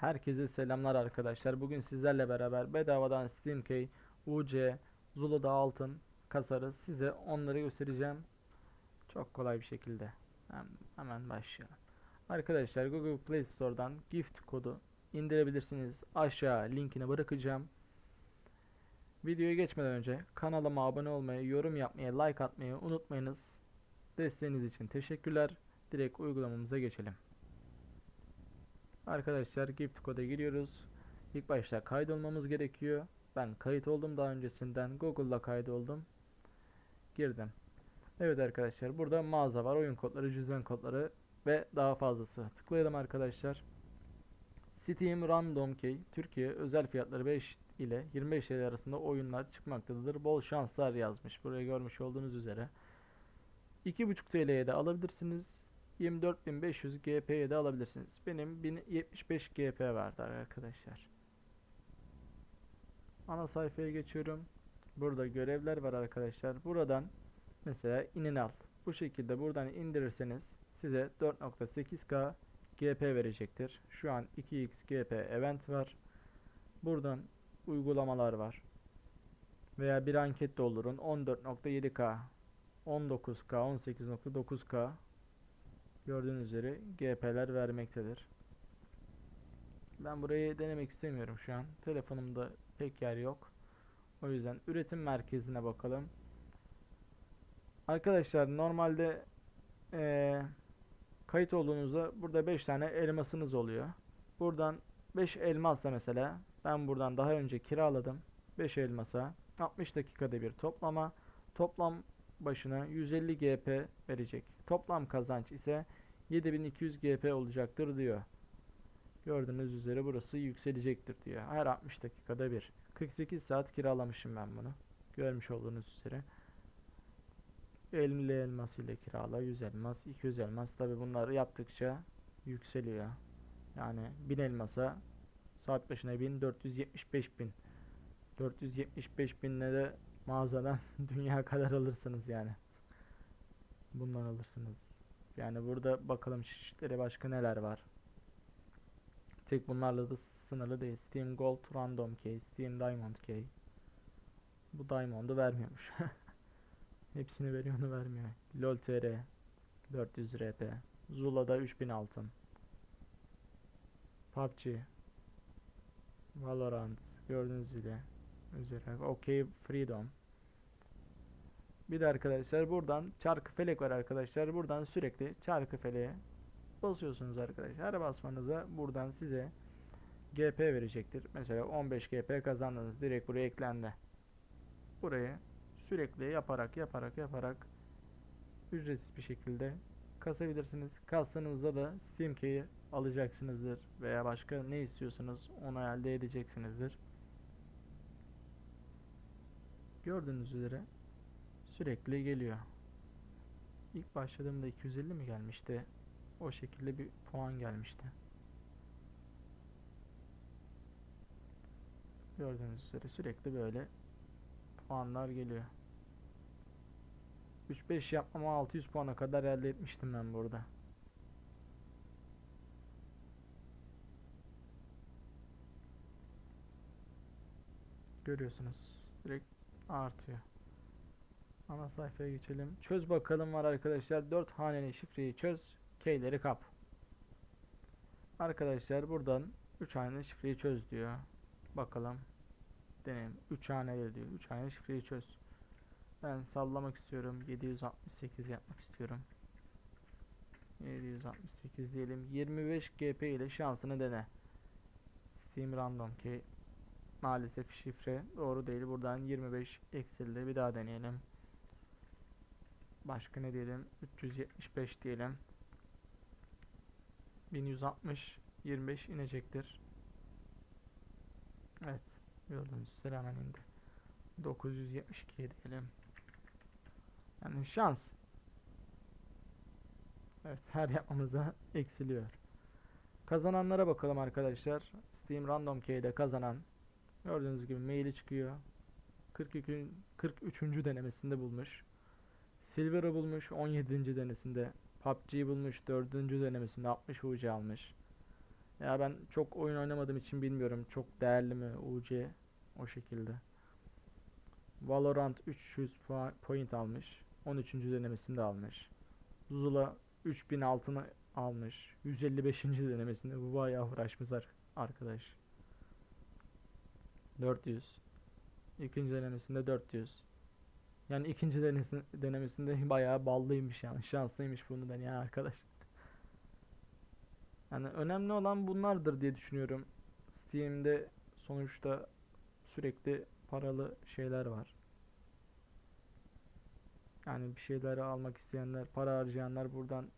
Herkese selamlar arkadaşlar. Bugün sizlerle beraber bedavadan SteamKey, UC, Zula'da altın kasarız. Size onları göstereceğim. Çok kolay bir şekilde. Hem- Hemen başlayalım. Arkadaşlar Google Play Store'dan gift kodu indirebilirsiniz. Aşağı linkini bırakacağım. Videoya geçmeden önce kanalıma abone olmayı, yorum yapmayı, like atmayı unutmayınız. Desteğiniz için teşekkürler. Direkt uygulamamıza geçelim. Arkadaşlar gift koda giriyoruz. İlk başta kaydolmamız gerekiyor. Ben kayıt oldum daha öncesinden. Google'da kaydoldum. Girdim. Evet arkadaşlar burada mağaza var. Oyun kodları, cüzdan kodları ve daha fazlası. Tıklayalım arkadaşlar. Steam Random Key Türkiye özel fiyatları 5 ile 25 TL arasında oyunlar çıkmaktadır. Bol şanslar yazmış. Buraya görmüş olduğunuz üzere. 2,5 TL'ye de alabilirsiniz. 24.500 GP'ye de alabilirsiniz. Benim 1075 GP vardı arkadaşlar. Ana sayfaya geçiyorum. Burada görevler var arkadaşlar. Buradan mesela inin al. Bu şekilde buradan indirirseniz size 4.8K GP verecektir. Şu an 2x GP event var. Buradan uygulamalar var. Veya bir anket doldurun. 14.7K 19K 18.9K Gördüğünüz üzere GP'ler vermektedir. Ben burayı denemek istemiyorum şu an. Telefonumda pek yer yok. O yüzden üretim merkezine bakalım. Arkadaşlar normalde eee, kayıt olduğunuzda burada 5 tane elmasınız oluyor. Buradan 5 elmasla mesela ben buradan daha önce kiraladım. 5 elmasa 60 dakikada bir toplama. Toplam başına 150 GP verecek. Toplam kazanç ise 7200 GP olacaktır diyor. Gördüğünüz üzere burası yükselecektir diyor. Her 60 dakikada bir. 48 saat kiralamışım ben bunu. Görmüş olduğunuz üzere. 50 elmas ile kirala, 100 elmas, 200 elmas. Tabi bunları yaptıkça yükseliyor. Yani 1000 elmasa saat başına 1000, 475 bin. 475 binle de mağazadan dünya kadar alırsınız yani. Bundan alırsınız. Yani burada bakalım çeşitleri başka neler var. Tek bunlarla da sınırlı değil. Steam Gold Random Key, Steam Diamond Key. Bu Diamond'u vermiyormuş. Hepsini veriyor onu vermiyor. LoL TR 400 RP. Zula'da 3000 altın. PUBG Valorant gördüğünüz üzere üzere. OK Freedom. Bir de arkadaşlar buradan çarkı felek var arkadaşlar. Buradan sürekli çarkı feleğe basıyorsunuz arkadaşlar. Her basmanıza buradan size GP verecektir. Mesela 15 GP kazandınız. Direkt buraya eklendi. Burayı sürekli yaparak yaparak yaparak ücretsiz bir şekilde kasabilirsiniz. Kassanızda da Steam Key'i alacaksınızdır veya başka ne istiyorsanız onu elde edeceksinizdir. Gördüğünüz üzere sürekli geliyor. İlk başladığımda 250 mi gelmişti? O şekilde bir puan gelmişti. Gördüğünüz üzere sürekli böyle puanlar geliyor. 3-5 yapmama 600 puana kadar elde etmiştim ben burada. Görüyorsunuz. Direkt artıyor. Ana sayfaya geçelim. Çöz bakalım var arkadaşlar. 4 haneli şifreyi çöz. K'leri kap. Arkadaşlar buradan 3 haneli şifreyi çöz diyor. Bakalım. Deneyelim. 3 haneli diyor. 3 haneli şifreyi çöz. Ben sallamak istiyorum. 768 yapmak istiyorum. 768 diyelim. 25 GP ile şansını dene. Steam Random Key. Maalesef şifre doğru değil. Buradan 25 eksildi. Bir daha deneyelim. Başka ne diyelim? 375 diyelim. 1160 25 inecektir. Evet. Gördüğünüz üzere hemen indi. 972 diyelim. Yani şans. Evet her yapmamıza eksiliyor. Kazananlara bakalım arkadaşlar. Steam Random Key'de kazanan gördüğünüz gibi maili çıkıyor. 42 43. denemesinde bulmuş. Silver'ı bulmuş 17. denemesinde. PUBG'yi bulmuş 4. denemesinde 60 UC almış. Ya ben çok oyun oynamadığım için bilmiyorum. Çok değerli mi UC o şekilde. Valorant 300 puan- point almış. 13. denemesinde almış. Zula 3000 altını almış. 155. denemesinde bu bayağı uğraşmış ar- arkadaş. 400. İkinci denemesinde 400. Yani ikinci denesi, denemesinde bayağı ballıymış yani. Şanslıymış bunu deneyen arkadaş. Yani önemli olan bunlardır diye düşünüyorum. Steam'de sonuçta sürekli paralı şeyler var. Yani bir şeyleri almak isteyenler, para harcayanlar buradan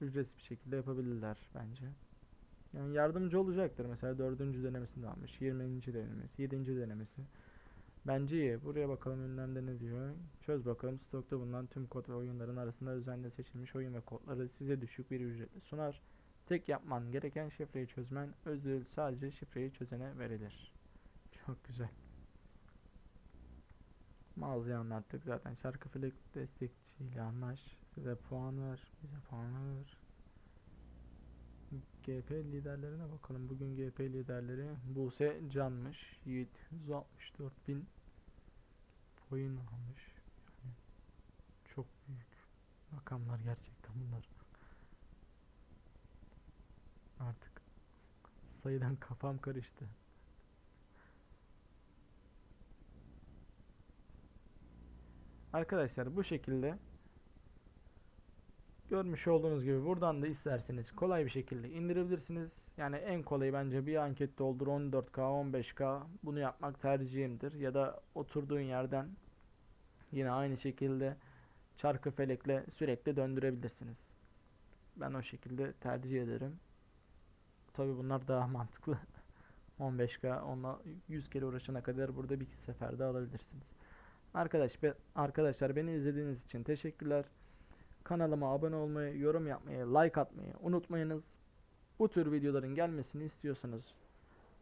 ücretsiz bir şekilde yapabilirler bence. Yani yardımcı olacaktır. Mesela dördüncü denemesinde almış. 20. denemesi, 7. denemesi. Bence iyi. Buraya bakalım ünlemde ne diyor. Çöz bakalım. Stokta bulunan tüm kod ve oyunların arasında özenle seçilmiş oyun ve kodları size düşük bir ücretle sunar. Tek yapman gereken şifreyi çözmen. Ödül sadece şifreyi çözene verilir. Çok güzel. Mağazayı anlattık zaten. Şarkı Felek destekçiyle anlaş. Size puan ver. Bize puan ver. GP liderlerine bakalım. Bugün GP liderleri Buse Can'mış. Yiğit 164 bin coin almış. Yani çok büyük rakamlar gerçekten bunlar. Artık sayıdan kafam karıştı. Arkadaşlar bu şekilde görmüş olduğunuz gibi buradan da isterseniz kolay bir şekilde indirebilirsiniz. Yani en kolayı bence bir anket doldur 14K 15K bunu yapmak tercihimdir. Ya da oturduğun yerden yine aynı şekilde çarkı felekle sürekli döndürebilirsiniz. Ben o şekilde tercih ederim. Tabi bunlar daha mantıklı. 15K onunla 100 kere uğraşana kadar burada bir seferde alabilirsiniz. Arkadaş be, arkadaşlar beni izlediğiniz için teşekkürler. Kanalıma abone olmayı, yorum yapmayı, like atmayı unutmayınız. Bu tür videoların gelmesini istiyorsanız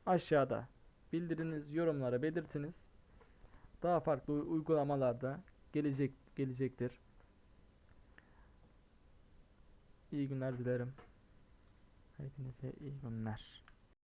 aşağıda bildiriniz, yorumlara belirtiniz. Daha farklı uy- uygulamalarda gelecek gelecektir. İyi günler dilerim. Hepinize iyi günler.